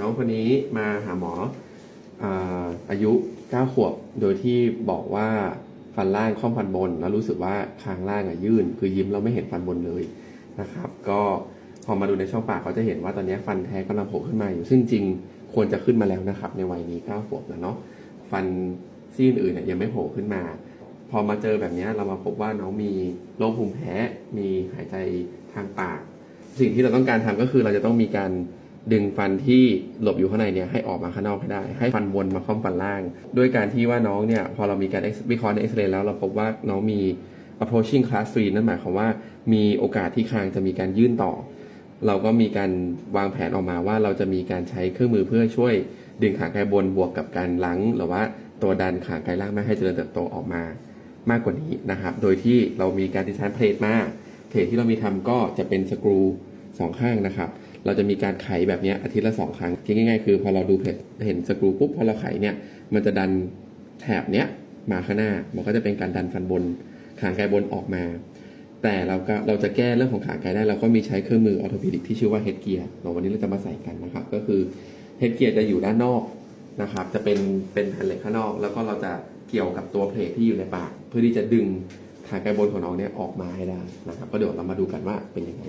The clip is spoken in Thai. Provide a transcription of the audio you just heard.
น้องคนนี้มาหาหมออาอายุ 9 ขวบ โดยที่บอกว่าฟันล่างค่อมฟันบน แล้วรู้สึกว่าคางล่างอะยื่น คือยิ้มแล้วไม่เห็นฟันบนเลยนะครับ ก็พอมาดูในช่องปากเขาจะเห็นว่าตอนนี้ฟันแท้กำลังโผล่ขึ้นมาอยู่ ซึ่งจริงควรจะขึ้นมาแล้วนะครับ ในวัยนี้ 9 ขวบแล้วเนาะ ฟันซี่อื่นๆเนี่ยยังไม่โผล่ขึ้นมา พอมาเจอแบบนี้เรามาพบว่าน้องมีโรคภูมิแพ้ มีหายใจทางปาก สิ่งที่เราต้องการทำก็คือเราจะต้องมีการ ดึงฟันที่หลบอยู่ข้างในเนี่ยให้ออกมาข้างนอกให้ได้ ให้ฟันบนมาค่อมฟันล่าง ด้วยการที่ว่าน้องเนี่ยพอเรามีการวิเคราะห์ในเอ็กซเรย์แล้วเราพบว่าน้องมี approaching class 3นั่นหมายความว่ามีโอกาสที่คางจะมีการยื่นต่อ เราก็มีการวางแผนออกมาว่าเราจะมีการใช้เครื่องมือเพื่อช่วย ดึงขาไกลบนบวกกับการล้างหรือว่าตัวดันขาไกลล่างไม่ให้เจริญเติบโตออกมามากกว่านี้นะครับ โดยที่เรามีการดิไซน์เพลทมาเพจที่เรามีทำก็จะเป็นสกรูสองข้างนะครับ เราจะมีการไขแบบนี้อาทิตย์ละสองครั้งคิดง่ายๆคือพอเราดูเพจเห็นสกรูปุ๊บพอเราไขเนี่ยมันจะดันแถบเนี้ยมาข้างหน้า มันก็จะเป็นการดันฟันบนขางไกลบนออกมา แต่เราก็เราจะแก้เรื่องของขางไกลได้ เราก็มีใช้เครื่องมือออโทพิดิกที่ชื่อว่าเฮดเกียร์วันนี้เราจะมาใส่กันนะครับ ก็คือเฮดเกียร์จะอยู่ด้านนอกนะครับ จะเป็นเป็นแผ่นเหล็กข้างนอก แล้วก็เราจะเกี่ยวกับตัวเพลทที่อยู่ในปาก เพื่อที่จะดึงขางไกลบนของน้องเนี่ยออกมาให้ได้นะครับ ก็เดี๋ยวเรามาดูกันว่าเป็นยังไง